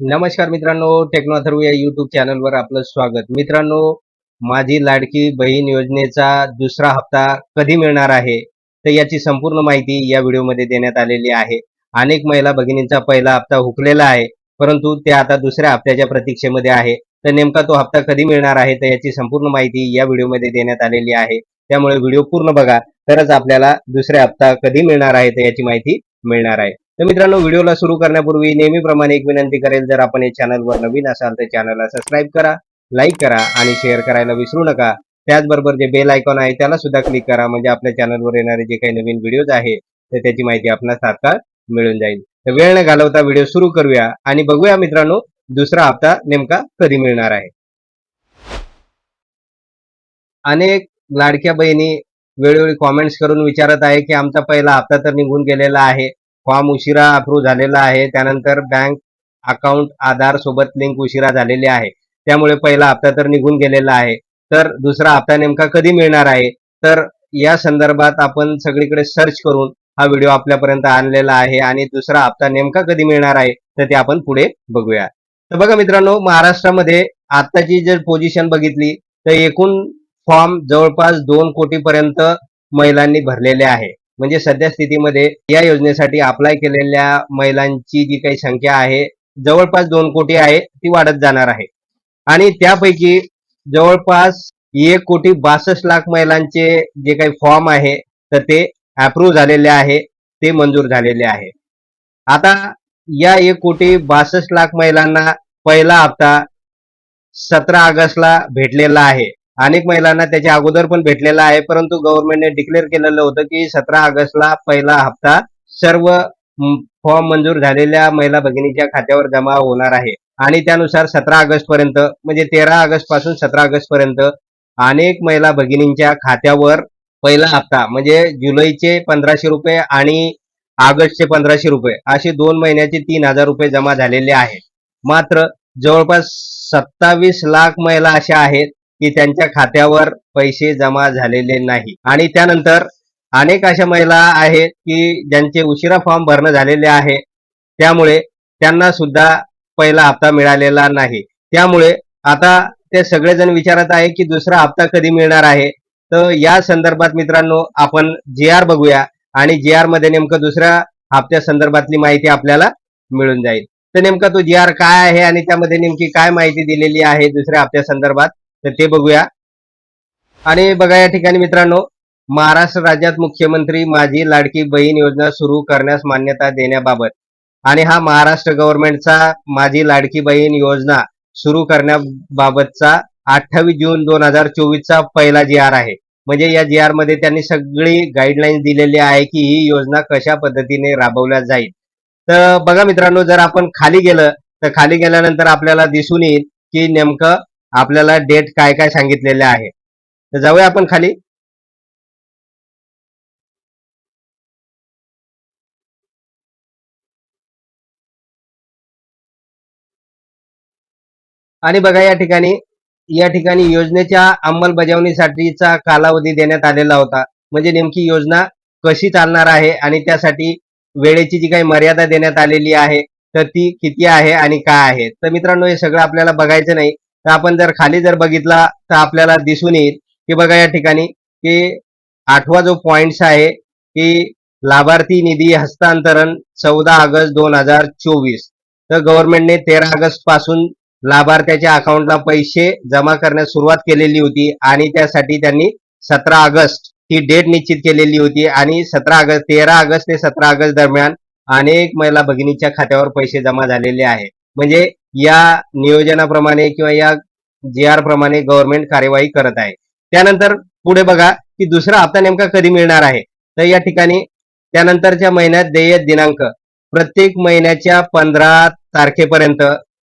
नमस्कार मित्रांनो टेक्नो अथर्व या युट्यूब चॅनलवर आपलं स्वागत. मित्रांनो माझी लाडकी बहीण योजनेचा दुसरा हप्ता कधी मिळणार आहे? तर याची संपूर्ण माहिती या व्हिडिओमध्ये देण्यात आलेली आहे. अनेक महिला भगिनींचा पहिला हप्ता हुकलेला आहे परंतु ते आता दुसऱ्या हप्त्याच्या प्रतीक्षेमध्ये आहे. तर नेमका तो हप्ता कधी मिळणार आहे? तर याची संपूर्ण माहिती या व्हिडिओमध्ये देण्यात आलेली आहे. त्यामुळे व्हिडिओ पूर्ण बघा. तरच आपल्याला दुसरा हप्ता कधी मिळणार आहे? तर याची माहिती मिळणार आहे. तर मित्रांनो व्हिडिओला सुरू करण्यापूर्वी नेहमीप्रमाणे एक विनंती करेल जर आपण या चॅनलवर नवीन असाल तर चॅनलला सबस्क्राईब करा लाईक करा आणि शेअर करायला विसरू नका. त्याचबरोबर जे बेल आयकॉन आहे त्याला सुद्धा क्लिक करा. म्हणजे आपल्या चॅनलवर येणारे जे काही नवीन व्हिडिओज आहे तर त्याची माहिती आपणास तात्काळ मिळून जाईल. तर वेळ न घालवता व्हिडिओ सुरू करूया आणि बघूया मित्रांनो दुसरा हप्ता नेमका कधी मिळणार आहे? अनेक लाडक्या बहिणी वेळोवेळी कॉमेंट्स करून विचारत आहे की आमचा पहिला हप्ता तर निघून गेलेला आहे. फॉर्म उशिरा अप्रूव्ह झालेला आहे. त्यानंतर बँक अकाउंट आधार सोबत लिंक उशिरा झालेली आहे. त्यामुळे पहिला हप्ता तर निघून गेलेला आहे. तर दुसरा हप्ता नेमका कधी मिळणार आहे? तर या संदर्भात आपण सगळीकडे सर्च करून हा व्हिडिओ आपल्यापर्यंत आणलेला आहे आणि दुसरा हप्ता नेमका कधी मिळणार आहे तर ते आपण पुढे बघूया. तर बघा मित्रांनो महाराष्ट्रामध्ये आताची जर पोझिशन बघितली तर एकूण फॉर्म जवळपास दोन कोटीपर्यंत महिलांनी भरलेले आहे. म्हणजे सध्या स्थितीमध्ये या योजनेसाठी अप्लाय केलेल्या महिलांची जी काही संख्या आहे जवळपास दोन कोटी आहे ती वाढत जाणार आहे. आणि त्यापैकी जवळपास एक कोटी बासष्ट लाख महिलांचे जे काही फॉर्म आहे तर ते अप्रूव्ह झालेले आहे ते मंजूर झालेले आहे. आता या एक कोटी बासष्ट लाख महिलांना पहिला हप्ता सतरा ऑगस्टला भेटलेला आहे. अनेक महिलांना त्याच्या अगोदर पण भेटलेला आहे परंतु गव्हर्नमेंटने डिक्लेअर केलेलं होतं की सतरा ऑगस्टला पहिला हप्ता सर्व फॉर्म मंजूर झालेल्या महिला भगिनीच्या खात्यावर जमा होणार आहे. आणि त्यानुसार सतरा ऑगस्ट पर्यंत म्हणजे तेरा ऑगस्टपासून सतरा ऑगस्ट पर्यंत अनेक महिला भगिनींच्या खात्यावर पहिला हप्ता म्हणजे जुलैचे पंधराशे रुपये आणि ऑगस्टचे पंधराशे रुपये असे दोन महिन्याचे तीन हजार रुपये जमा झालेले आहेत मात्र जवळपास सत्तावीस लाख महिला अशा आहेत की त्यांच्या खात्यावर पैसे जमा झालेले नाही. आणि त्यानंतर अनेक अशा महिला आहेत की ज्यांचे उशिरा फॉर्म भरणं झालेले आहे. त्यामुळे त्यांना सुद्धा पहिला हप्ता मिळालेला नाही. त्यामुळे आता ते सगळेजण विचारत आहे की दुसरा हप्ता कधी मिळणार आहे? तर या संदर्भात मित्रांनो आपण जे आर बघूया आणि जे आरमध्ये नेमकं दुसऱ्या हप्त्या संदर्भातली माहिती आपल्याला मिळून जाईल. तर नेमका तो जी आर काय आहे आणि त्यामध्ये नेमकी काय माहिती दिलेली आहे दुसऱ्या हप्त्या संदर्भात? तर ते बघूया. आणि बघा या ठिकाणी मित्रांनो महाराष्ट्र राज्यात मुख्यमंत्री माझी लाडकी बहीण योजना सुरू करण्यास मान्यता देण्याबाबत आणि हा महाराष्ट्र गव्हर्नमेंटचा माझी लाडकी बहीण योजना सुरू करण्याबाबतचा अठ्ठावीस जून दोन हजार चोवीसचा पहिला जी आर आहे. म्हणजे या जी आरमध्ये त्यांनी सगळी गाईडलाईन दिलेली आहे की ही योजना कशा पद्धतीने राबवल्या जाईल. तर बघा मित्रांनो जर आपण खाली गेलं तर खाली गेल्यानंतर आपल्याला दिसून येईल की नेमकं आपल्याला डेट काय काय सांगितलेले आहे. तर जाऊया आपण खाली. आणि बघा या ठिकाणी या ठिकाणी योजनेच्या अंमलबजावणीसाठीचा कालावधी देण्यात आलेला होता. म्हणजे नेमकी योजना कशी चालणार आहे आणि त्यासाठी वेळेची जी काही मर्यादा देण्यात आलेली आहे तर ती किती आहे आणि काय आहे. तर मित्रांनो हे सगळं आपल्याला बघायचं नाही. तर आपण जर खाली जर बघितला तर आपल्याला दिसून येईल की बघा या ठिकाणी की आठवा जो पॉइंट्स आहे की लाभार्थी निधी हस्तांतरण चौदा ऑगस्ट दोन हजार चोवीस. तर गव्हर्नमेंटने तेरा ऑगस्टपासून लाभार्थ्याच्या अकाउंटला पैसे जमा करण्यास सुरुवात केलेली होती आणि त्यासाठी त्यांनी सतरा ऑगस्ट ही डेट निश्चित केलेली होती आणि सतरा ऑगस्ट तेरा ऑगस्ट ते सतरा ऑगस्ट दरम्यान अनेक महिला भगिनीच्या खात्यावर पैसे जमा झालेले आहे. म्हणजे या नियोजनाप्रमाणे किंवा या जी आर प्रमाणे गव्हर्नमेंट कार्यवाही करत आहे. त्यानंतर पुढे बघा की दुसरा हप्ता नेमका कधी मिळणार आहे? तर या ठिकाणी त्यानंतरच्या महिन्यात देय दिनांक प्रत्येक महिन्याच्या पंधरा तारखेपर्यंत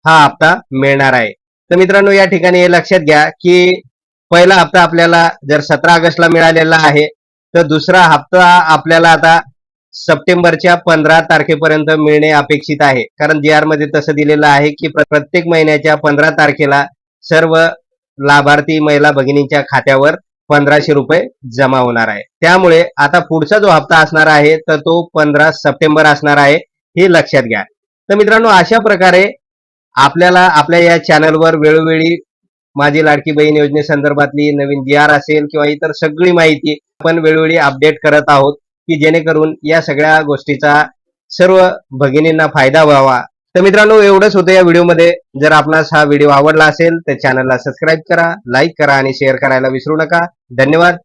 हा हप्ता मिळणार आहे. तर मित्रांनो या ठिकाणी हे लक्षात घ्या की पहिला हप्ता आपल्याला जर सतरा ऑगस्टला मिळालेला आहे तर दुसरा हप्ता आपल्याला आता सप्टेंबरच्या पंधरा तारखेपर्यंत मिळणे अपेक्षित आहे. कारण जी आरमध्ये तसं दिलेलं आहे की प्रत्येक महिन्याच्या पंधरा तारखेला सर्व लाभार्थी महिला भगिनींच्या खात्यावर पंधराशे रुपये जमा होणार आहे. त्यामुळे आता पुढचा जो हप्ता असणार आहे तर तो पंधरा सप्टेंबर असणार आहे हे लक्षात घ्या. तर मित्रांनो अशा प्रकारे आपल्याला आपल्या या चॅनलवर वेळोवेळी माझी लाडकी बहीण योजनेसंदर्भातली नवीन जी आर असेल किंवा इतर सगळी माहिती आपण वेळोवेळी अपडेट करत आहोत. की जेणेकरून या सगळ्या गोष्टीचा सर्व भगिनींना फायदा व्हावा. तर मित्रांनो एवढंच होतं या व्हिडिओमध्ये. जर आपणास हा व्हिडिओ आवडला असेल तर चॅनलला सबस्क्राईब करा लाईक करा आणि शेअर करायला विसरू नका. धन्यवाद.